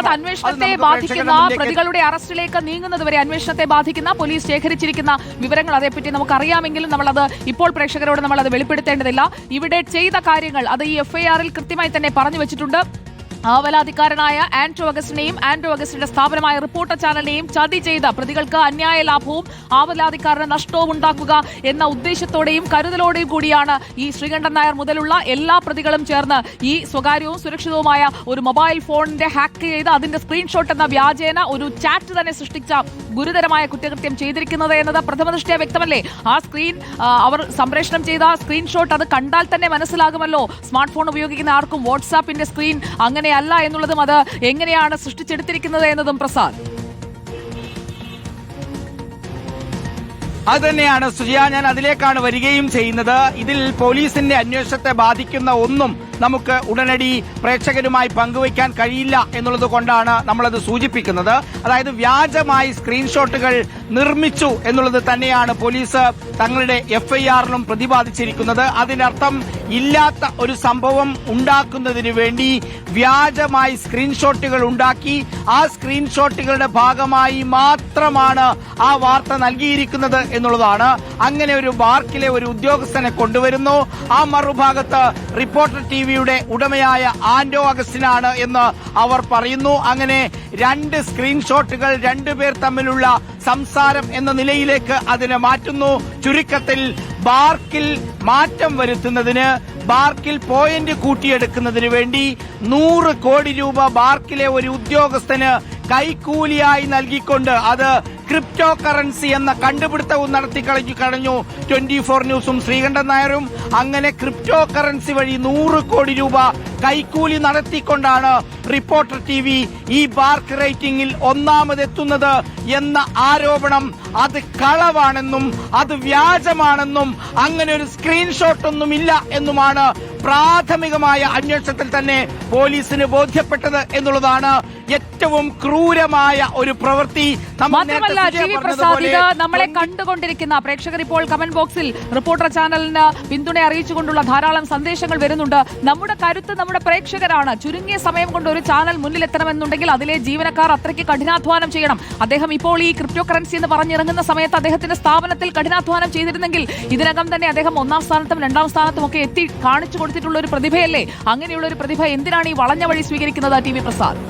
അത് അന്വേഷണത്തെ ബാധിക്കുന്ന പ്രതികളുടെ അറസ്റ്റിലേക്ക് നീങ്ങുന്നത് വരെ അന്വേഷണത്തെ ബാധിക്കുന്ന പോലീസ് ശേഖരിച്ചിരിക്കുന്ന വിവരങ്ങൾ അതേപ്പറ്റി നമുക്ക് അറിയാമെങ്കിലും നമ്മളത് ഇപ്പോൾ പ്രേക്ഷകരോട് നമ്മൾ അത് വെളിപ്പെടുത്തേണ്ടതില്ല. ഇവിടെ ചെയ്ത കാര്യങ്ങൾ അത് ഈ എഫ്ഐആറിൽ കൃത്യമായി തന്നെ പറഞ്ഞു വെച്ചിട്ടുണ്ട്. ആവലാധികാരനായ ആൻഡ്രോ അഗസ്റ്റിനെയും ആൻഡ്രോ അഗസ്റ്റിന്റെ സ്ഥാപനമായ റിപ്പോർട്ടർ ചാനലിനെയും ചതി ചെയ്ത പ്രതികൾക്ക് അന്യായ ലാഭവും ആവലാധികാരന് നഷ്ടവും ഉണ്ടാക്കുക എന്ന ഉദ്ദേശത്തോടെയും കരുതലോടെയും കൂടിയാണ് ഈ ശ്രീകണ്ഠൻ നായർ മുതലുള്ള എല്ലാ പ്രതികളും ചേർന്ന് ഈ സ്വകാര്യവും സുരക്ഷിതവുമായ ഒരു മൊബൈൽ ഫോണിന്റെ ഹാക്ക് ചെയ്ത് അതിന്റെ സ്ക്രീൻഷോട്ട് എന്ന വ്യാജേന ഒരു ചാറ്റ് തന്നെ സൃഷ്ടിച്ച ഗുരുതരമായ കുറ്റകൃത്യം ചെയ്തിരിക്കുന്നത് എന്നത് പ്രഥമദൃഷ്ടിയ വ്യക്തമല്ലേ? ആ സ്ക്രീൻ അവർ സംപ്രേഷണം ചെയ്ത സ്ക്രീൻഷോട്ട് അത് കണ്ടാൽ തന്നെ മനസ്സിലാകുമല്ലോ. സ്മാർട്ട് ഫോൺ ഉപയോഗിക്കുന്ന ആർക്കും വാട്സാപ്പിന്റെ സ്ക്രീൻ അങ്ങനെയല്ല എന്നുള്ളതും അത് എങ്ങനെയാണ് സൃഷ്ടിച്ചെടുത്തിരിക്കുന്നത് എന്നതും പ്രസാദ്. അത് തന്നെയാണ് സുജിയ ഞാൻ അതിലേക്കാണ് വരികയും ചെയ്യുന്നത്. ഇതിൽ പോലീസിന്റെ അന്വേഷണത്തെ ബാധിക്കുന്ന ഒന്നും നമുക്ക് ഉടനടി പ്രേക്ഷകരുമായി പങ്കുവയ്ക്കാൻ കഴിയില്ല എന്നുള്ളത് കൊണ്ടാണ് നമ്മളത് സൂചിപ്പിക്കുന്നത്. അതായത് വ്യാജമായി സ്ക്രീൻഷോട്ടുകൾ നിർമ്മിച്ചു എന്നുള്ളത് തന്നെയാണ് പോലീസ് തങ്ങളുടെ എഫ്ഐആറിലും പ്രതിപാദിച്ചിരിക്കുന്നത്. അതിനർത്ഥം ഇല്ലാത്ത ഒരു സംഭവം ഉണ്ടാക്കുന്നതിന് വേണ്ടി വ്യാജമായി സ്ക്രീൻഷോട്ടുകൾ ഉണ്ടാക്കി. ആ സ്ക്രീൻഷോട്ടുകളുടെ ഭാഗമായി മാത്രമാണ് ആ വാർത്ത നൽകിയിരിക്കുന്നത് എന്നുള്ളതാണ്. അങ്ങനെ ഒരു ബാർക്കിലെ ഒരു ഉദ്യോഗസ്ഥനെ കൊണ്ടുവരുന്നു. ആ മറുഭാഗത്ത് റിപ്പോർട്ടർ ടി വിയുടെ ഉടമയായ ആന്റോ അഗസ്റ്റിനാണ് എന്ന് അവർ പറയുന്നു. അങ്ങനെ രണ്ട് സ്ക്രീൻഷോട്ടുകൾ രണ്ടുപേർ തമ്മിലുള്ള സംസാരം എന്ന നിലയിലേക്ക് അതിനെ മാറ്റുന്നു. ചുരുക്കത്തിൽ ബാർക്കിൽ മാറ്റം വരുത്തുന്നതിന് ബാർക്കിൽ പോയിന്റ് കൂട്ടിയെടുക്കുന്നതിന് വേണ്ടി നൂറ് കോടി രൂപ ബാർക്കിലെ ഒരു ഉദ്യോഗസ്ഥന് കൈക്കൂലിയായി നൽകിക്കൊണ്ട് അത് ക്രിപ്റ്റോ കറൻസി എന്ന കണ്ടുപിടുത്തവും നടത്തി കളഞ്ഞു കഴിഞ്ഞു. ട്വന്റി ഫോർ ന്യൂസും ശ്രീകണ്ഠൻ നായരും അങ്ങനെ ക്രിപ്റ്റോ കറൻസി വഴി നൂറ് കോടി രൂപ കൈക്കൂലി നടത്തിക്കൊണ്ടാണ് റിപ്പോർട്ടർ ടി വി ഈ ബാർക്ക് റേറ്റിംഗിൽ ഒന്നാമതെത്തുന്നത് എന്ന ആരോപണം. അത് കളവാണെന്നും അത് വ്യാജമാണെന്നും അങ്ങനെ ഒരു സ്ക്രീൻഷോട്ടൊന്നുമില്ല എന്നുമാണ് പ്രാഥമികമായ അന്വേഷണത്തിൽ തന്നെ പോലീസിന് ബോധ്യപ്പെട്ടത് എന്നുള്ളതാണ് ഏറ്റവും ക്രൂരമായ ഒരു പ്രവൃത്തി. നമ്മൾ നേരത്തെ മാത്രമല്ല ടി വി പ്രസാദ് ഇത് നമ്മളെ കണ്ടുകൊണ്ടിരിക്കുന്ന പ്രേക്ഷകർ ഇപ്പോൾ കമന്റ് ബോക്സിൽ റിപ്പോർട്ടർ ചാനലിന് പിന്തുണ അറിയിച്ചുകൊണ്ടുള്ള ധാരാളം സന്ദേശങ്ങൾ വരുന്നുണ്ട്. നമ്മുടെ കരുത്ത് നമ്മുടെ പ്രേക്ഷകരാണ്. ചുരുങ്ങിയ സമയം കൊണ്ട് ഒരു ചാനൽ മുന്നിലെത്തണമെന്നുണ്ടെങ്കിൽ അതിലെ ജീവനക്കാർ അത്രയ്ക്ക് കഠിനാധ്വാനം ചെയ്യണം. അദ്ദേഹം ഇപ്പോൾ ഈ ക്രിപ്റ്റോ കറൻസി എന്ന് പറഞ്ഞിറങ്ങുന്ന സമയത്ത് അദ്ദേഹത്തിന്റെ സ്ഥാപനത്തിൽ കഠിനാധ്വാനം ചെയ്തിരുന്നെങ്കിൽ ഇതിനകം തന്നെ അദ്ദേഹം ഒന്നാം സ്ഥാനത്തും രണ്ടാം സ്ഥാനത്തും ഒക്കെ എത്തി കാണിച്ചു കൊടുത്തിട്ടുള്ള ഒരു പ്രതിഭയല്ലേ? അങ്ങനെയുള്ള ഒരു പ്രതിഭ എന്തിനാണ് ഈ വളഞ്ഞ വഴി സ്വീകരിക്കുന്നത് ടി വി പ്രസാദ്?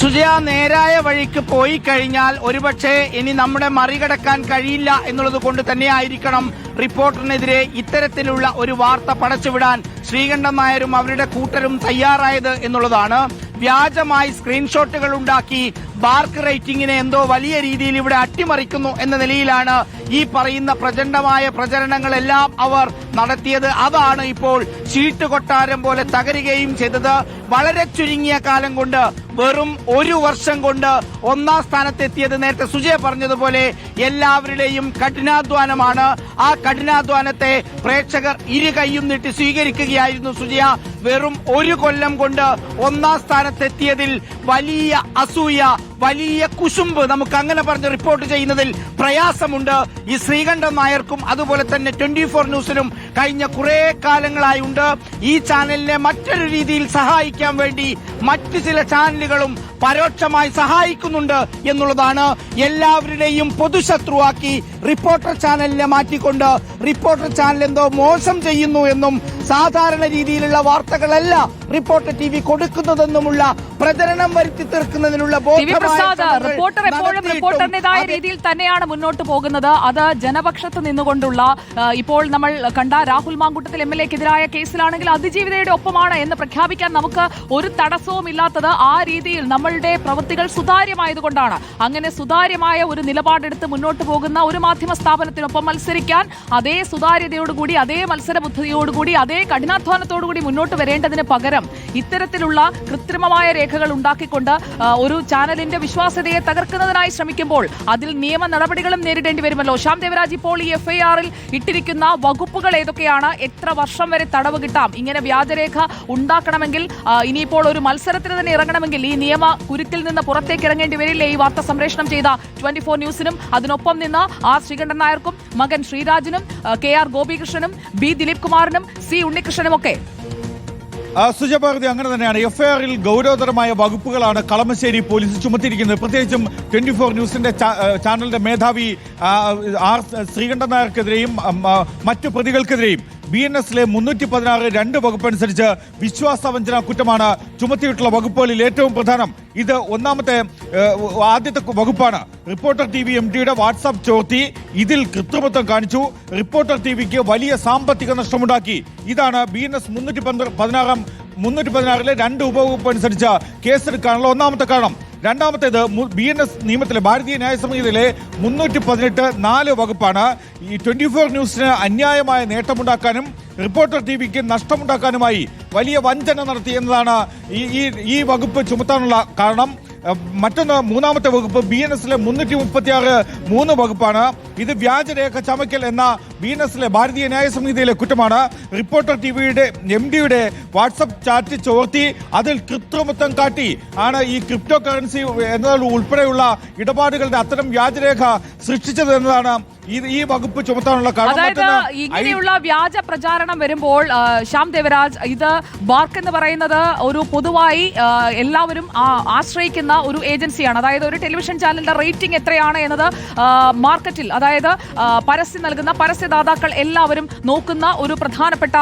സുജയ നേരായ വഴിക്ക് പോയി കഴിഞ്ഞാൽ ഒരുപക്ഷെ ഇനി നമ്മുടെ മറികടക്കാൻ കഴിയില്ല എന്നുള്ളത് കൊണ്ട് തന്നെയായിരിക്കണം റിപ്പോർട്ടറിനെതിരെ ഇത്തരത്തിലുള്ള ഒരു വാർത്ത പടച്ചുവിടാൻ ശ്രീകണ്ഠൻ നായരും അവരുടെ കൂട്ടരും തയ്യാറായത് എന്നുള്ളതാണ്. വ്യാജമായി സ്ക്രീൻഷോട്ടുകൾ ഉണ്ടാക്കി ബാർക്ക് റേറ്റിംഗിനെ എന്തോ വലിയ രീതിയിൽ ഇവിടെ അട്ടിമറിക്കുന്നു എന്ന നിലയിലാണ് ഈ പറയുന്ന പ്രചണ്ഡമായ പ്രചരണങ്ങളെല്ലാം അവർ നടത്തിയത്. അതാണ് ഇപ്പോൾ ചീട്ട് കൊട്ടാരം പോലെ തകരുകയും ചെയ്തത്. വളരെ ചുരുങ്ങിയ കാലം കൊണ്ട് വെറും ഒരു വർഷം കൊണ്ട് ഒന്നാം സ്ഥാനത്തെത്തിയത് നേരത്തെ സുജയ പറഞ്ഞതുപോലെ എല്ലാവരുടെയും കഠിനാധ്വാനമാണ്. ആ കഠിനാധ്വാനത്തെ പ്രേക്ഷകർ ഇരു കൈയും നീട്ടി സ്വീകരിക്കുകയായിരുന്നു സുജയ. വെറും ഒരു കൊല്ലം കൊണ്ട് ഒന്നാം സ്ഥാനത്തെത്തിയതിൽ വലിയ അസൂയ വലിയ കുശുമ്പ് നമുക്ക് അങ്ങനെ പറഞ്ഞ് റിപ്പോർട്ട് ചെയ്യുന്നതിൽ പ്രയാസമുണ്ട്. ഈ ശ്രീകണ്ഠൻ നായർക്കും അതുപോലെ തന്നെ ട്വന്റി ഫോർ ന്യൂസിനും കഴിഞ്ഞ കുറെ കാലങ്ങളായി ഉണ്ട് ഈ ചാനലിനെ മറ്റൊരു രീതിയിൽ സഹായിക്കാൻ വേണ്ടി മറ്റു ചില ചാനലുകളും പരോക്ഷമായി സഹായിക്കുന്നുണ്ട് എന്നുള്ളതാണ് എല്ലാവരുടെയും പൊതുശത്രുവാക്കി റിപ്പോർട്ടർ ചാനലിനെ മാറ്റിക്കൊണ്ട് റിപ്പോർട്ടർ ചാനൽ എന്തോ മോശം ചെയ്യുന്നു എന്നും സാധാരണ രീതിയിലുള്ള വാർത്തകളല്ല റിപ്പോർട്ടർ ടി വി കൊടുക്കുന്നതെന്നുമുള്ള പ്രചരണം വരുത്തി തീർക്കുന്നതിനുള്ള റിപ്പോർട്ടർ എപ്പോഴും റിപ്പോർട്ടറിന്റേതായ രീതിയിൽ തന്നെയാണ് മുന്നോട്ട് പോകുന്നത്. അത് ജനപക്ഷത്ത് നിന്നുകൊണ്ടുള്ള ഇപ്പോൾ നമ്മൾ കണ്ട രാഹുൽ മാങ്കുട്ടത്തിൽ എം എൽ എക്കെതിരായ കേസിലാണെങ്കിൽ അതിജീവിതയുടെ ഒപ്പമാണ് എന്ന് പ്രഖ്യാപിക്കാൻ നമുക്ക് ഒരു തടസ്സവും ഇല്ലാത്തത് ആ രീതിയിൽ നമ്മളുടെ പ്രവൃത്തികൾ സുതാര്യമായതുകൊണ്ടാണ്. അങ്ങനെ സുതാര്യമായ ഒരു നിലപാടെടുത്ത് മുന്നോട്ട് പോകുന്ന ഒരു മാധ്യമ സ്ഥാപനത്തിനൊപ്പം മത്സരിക്കാൻ അതേ സുതാര്യതയോടുകൂടി അതേ മത്സരബുദ്ധിയോടുകൂടി അതേ കഠിനാധ്വാനത്തോടുകൂടി മുന്നോട്ട് വരേണ്ടതിന് പകരം ഇത്തരത്തിലുള്ള കൃത്രിമമായ രേഖകൾ ഉണ്ടാക്കിക്കൊണ്ട് ഒരു ചാനലിന്റെ വിശ്വാസ്യതയെ തകർക്കുന്നതിനായി ശ്രമിക്കുമ്പോൾ അതിൽ നിയമ നടപടികളും നേരിടേണ്ടി വരുമല്ലോ. ശ്യാം ദേവരാജ് ഇപ്പോൾ ഈ എഫ്ഐആറിൽ ഇട്ടിരിക്കുന്ന വകുപ്പുകൾ ഏതൊക്കെയാണ്? എത്ര വർഷം വരെ തടവ് കിട്ടാം? ഇങ്ങനെ വ്യാജരേഖ ഉണ്ടാക്കണമെങ്കിൽ ഇനിയിപ്പോൾ ഒരു മത്സരത്തിന് തന്നെ ഇറങ്ങണമെങ്കിൽ ഈ നിയമ കുരുക്കിൽ നിന്ന് പുറത്തേക്ക് ഇറങ്ങേണ്ടി വരില്ലേ? ഈ വാർത്ത സംപ്രേഷണം ചെയ്ത ട്വന്റി ഫോർ ന്യൂസിനും അതിനൊപ്പം നിന്ന് ആർ ശ്രീകണ്ഠൻ നായർക്കും മകൻ ശ്രീരാജിനും കെ ആർ ഗോപികൃഷ്ണനും ബി ദിലീപ് കുമാറിനും സി ഉണ്ണികൃഷ്ണനും ഒക്കെ. സുജപാർതി അങ്ങനെ തന്നെയാണ്. എഫ്ഐആറിൽ ഗൗരവതരമായ വകുപ്പുകളാണ് കളമശ്ശേരി പോലീസ് ചുമത്തിയിരിക്കുന്നത്. പ്രത്യേകിച്ചും ട്വന്റി ഫോർ ന്യൂസിന്റെ ചാനലിന്റെ മേധാവി ആർ ശ്രീകണ്ഠൻ നായർക്കെതിരെയും മറ്റു പ്രതികൾക്കെതിരെയും. ബി എൻ എസിലെ മുന്നൂറ്റി പതിനാറ് രണ്ട് വകുപ്പ് അനുസരിച്ച് വിശ്വാസവഞ്ചന കുറ്റമാണ് ചുമത്തിയിട്ടുള്ള വകുപ്പുകളിൽ ഏറ്റവും പ്രധാനം. ഇത് ഒന്നാമത്തെ ആദ്യത്തെ വകുപ്പാണ്. റിപ്പോർട്ടർ ടി വി എം ഡിയുടെ വാട്സാപ്പ് ചോർത്തി ഇതിൽ കൃത്രിമത്വം കാണിച്ചു. റിപ്പോർട്ടർ ടി വിക്ക് വലിയ സാമ്പത്തിക നഷ്ടമുണ്ടാക്കി. ഇതാണ് ബി എൻ എസ് മുന്നൂറ്റി പതിനാറാം മുന്നൂറ്റി പതിനാറിലെ രണ്ട് ഉപവകുപ്പ് അനുസരിച്ച് കേസെടുക്കാനുള്ള ഒന്നാമത്തെ കാരണം. രണ്ടാമത്തേത് ബി എൻ എസ് നിയമത്തിലെ ഭാരതീയ ന്യായ സംഹിതയിലെ മുന്നൂറ്റി പതിനെട്ട് നാല് വകുപ്പാണ്. ഈ ട്വന്റി ഫോർ ന്യൂസിന് അന്യായമായ നേട്ടമുണ്ടാക്കാനും റിപ്പോർട്ടർ ടി വിക്ക് നഷ്ടമുണ്ടാക്കാനുമായി വലിയ വഞ്ചന നടത്തി എന്നതാണ് ഈ ഈ വകുപ്പ് ചുമത്താനുള്ള കാരണം. മറ്റൊന്ന് മൂന്നാമത്തെ വകുപ്പ് ബി എൻ എസിലെ മുന്നൂറ്റി മുപ്പത്തി ആറ് മൂന്ന് വകുപ്പാണ്. ഇത് വ്യാജരേഖ ചമയ്ക്കൽ എന്ന ബി എൻ എസിലെ ഭാരതീയ ന്യായ സംഹിതയിലെ കുറ്റമാണ്. റിപ്പോർട്ടർ ടി വിയുടെ എം ഡിയുടെ വാട്സപ്പ് ചാറ്റ് ചോർത്തി അതിൽ കൃത്രിമത്വം കാട്ടി ആണ് ഈ ക്രിപ്റ്റോ കറൻസി എന്നതിൽ ഉൾപ്പെടെയുള്ള ഇടപാടുകളുടെ അത്തരം വ്യാജരേഖ സൃഷ്ടിച്ചത് എന്നതാണ് ഈ ഈ വകുപ്പ് ചുമത്താനുള്ള അതായത് ഇങ്ങനെയുള്ള വ്യാജ പ്രചാരണം വരുമ്പോൾ ശ്യാം ദേവരാജ് ഇത് ബാർക്ക് എന്ന് പറയുന്നത് ഒരു പൊതുവായി എല്ലാവരും ആശ്രയിക്കുന്ന ഒരു ഏജൻസിയാണ്. അതായത് ഒരു ടെലിവിഷൻ ചാനലിന്റെ റേറ്റിംഗ് എത്രയാണ് എന്നത് മാർക്കറ്റിൽ അതായത് പരസ്യം നൽകുന്ന പരസ്യദാതാക്കൾ എല്ലാവരും നോക്കുന്ന ഒരു പ്രധാനപ്പെട്ട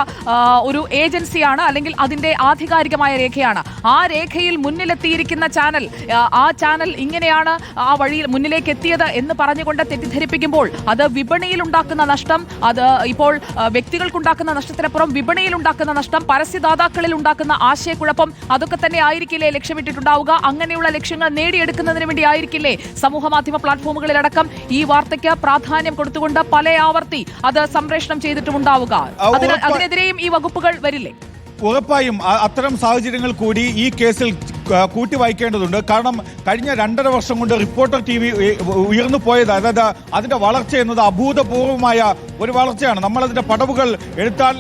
ഒരു ഏജൻസിയാണ് അല്ലെങ്കിൽ അതിന്റെ ആധികാരികമായ രേഖയാണ്. ആ രേഖയിൽ മുന്നിലെത്തിയിരിക്കുന്ന ചാനൽ ആ, ആ ചാനൽ ഇങ്ങനെയാണ് ആ വഴിയിൽ മുന്നിലേക്ക് എത്തിയത് എന്ന് പറഞ്ഞുകൊണ്ട് തെറ്റിദ്ധരിപ്പിക്കുമ്പോൾ അത് വിപണിയിൽ ഉണ്ടാക്കുന്ന നഷ്ടം അത് ഇപ്പോൾ വ്യക്തികൾക്ക് വ്യക്തികൾക്കുണ്ടാക്കുന്ന നഷ്ടത്തിനപ്പുറം വിപണിയിൽ ഉണ്ടാക്കുന്ന നഷ്ടം പരസ്യദാതാക്കളിൽ ഉണ്ടാക്കുന്ന ആശയക്കുഴപ്പം അതൊക്കെ തന്നെ ആയിരിക്കില്ലേ ലക്ഷ്യമിട്ടിട്ടുണ്ടാവുക? അങ്ങനെയുള്ള ലക്ഷ്യങ്ങൾ നേടിയെടുക്കുന്നതിന് വേണ്ടി ആയിരിക്കില്ലേ സമൂഹ മാധ്യമ പ്ലാറ്റ്ഫോമുകളിലടക്കം ഈ വാർത്തയ്ക്ക് പ്രാധാന്യം കൊടുത്തുകൊണ്ട് പല ആവർത്തി അത് സംപ്രേഷണം ചെയ്തിട്ടുമുണ്ടാവുക. അതിനെതിരെയും ഈ വകുപ്പുകൾ വരില്ലേ? ഉറപ്പായും അത്തരം സാഹചര്യങ്ങൾ കൂടി ഈ കേസിൽ കൂട്ടി വായിക്കേണ്ടതുണ്ട്. കാരണം കഴിഞ്ഞ രണ്ടര വർഷം കൊണ്ട് റിപ്പോർട്ടർ ടി വി ഉയർന്നു പോയത് അതായത് അതിന്റെ വളർച്ച എന്നത് അഭൂതപൂർവമായ ഒരു വളർച്ചയാണ്. നമ്മൾ അതിന്റെ പടവുകൾ എടുത്താൽ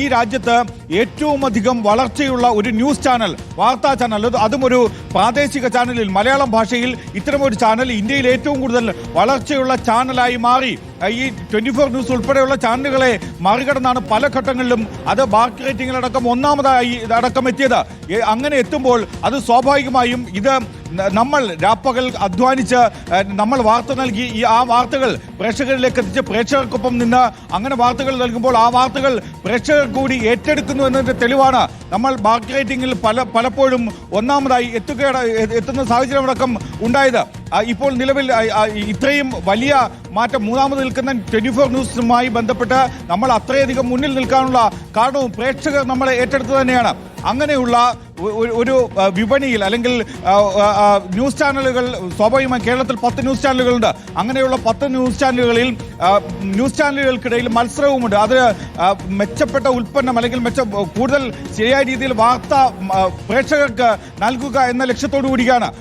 ഈ രാജ്യത്ത് ഏറ്റവും അധികം വളർച്ചയുള്ള ഒരു ന്യൂസ് ചാനൽ വാർത്താ ചാനൽ അതും ഒരു പ്രാദേശിക ചാനലിൽ മലയാളം ഭാഷയിൽ ഇത്തരമൊരു ചാനൽ ഇന്ത്യയിൽ ഏറ്റവും കൂടുതൽ വളർച്ചയുള്ള ചാനലായി മാറി. ഈ ട്വന്റി ഫോർ ന്യൂസ് ഉൾപ്പെടെയുള്ള ചാനലുകളെ മറികടന്നാണ് പല ഘട്ടങ്ങളിലും അത് മാർക്ക് റേറ്റിംഗിലടക്കം ഒന്നാമതായി അടക്കം എത്തിയത്. അങ്ങനെ എത്തുമ്പോൾ അത് സ്വാഭാവികമായും ഇത് നമ്മൾ രാപ്പകൽ അധ്വാനിച്ച് നമ്മൾ വാർത്ത നൽകി ഈ ആ വാർത്തകൾ പ്രേക്ഷകരിലേക്ക് എത്തിച്ച് പ്രേക്ഷകർക്കൊപ്പം നിന്ന് അങ്ങനെ വാർത്തകൾ നൽകുമ്പോൾ ആ വാർത്തകൾ പ്രേക്ഷകർ കൂടി ഏറ്റെടുക്കുന്നു എന്നതിന്റെ തെളിവാണ് നമ്മൾ മാർക്ക് റേറ്റിംഗിൽ പല പലപ്പോഴും ഒന്നാമതായി എത്തുകയാണ് എത്തുന്ന സാഹചര്യമടക്കം ഉണ്ടായത്. ഇപ്പോൾ നിലവിൽ ഇത്രയും വലിയ മാറ്റം മൂന്നാമത് നിൽക്കുന്ന ട്വന്റി ഫോർ ന്യൂസുമായി ബന്ധപ്പെട്ട് നമ്മൾ അത്രയധികം മുന്നിൽ നിൽക്കാനുള്ള കാരണവും പ്രേക്ഷകർ നമ്മളെ ഏറ്റെടുത്തു തന്നെയാണ്. അങ്ങനെയുള്ള ഒരു- വിപണിയിൽ അല്ലെങ്കിൽ ന്യൂസ് ചാനലുകൾ സ്വാഭാവികമായും കേരളത്തിൽ പത്ത് ന്യൂസ് ചാനലുകളുണ്ട്. അങ്ങനെയുള്ള പത്ത് ന്യൂസ് ചാനലുകളിൽ ന്യൂസ് ചാനലുകൾക്കിടയിൽ മത്സരവുമുണ്ട്. അത് മെച്ചപ്പെട്ട ഉൽപ്പന്നം അല്ലെങ്കിൽ മെച്ച കൂടുതൽ ശരിയായ രീതിയിൽ വാർത്ത പ്രേക്ഷകർക്ക് നൽകുക എന്ന ലക്ഷ്യത്തോടു കൂടിയാണ്.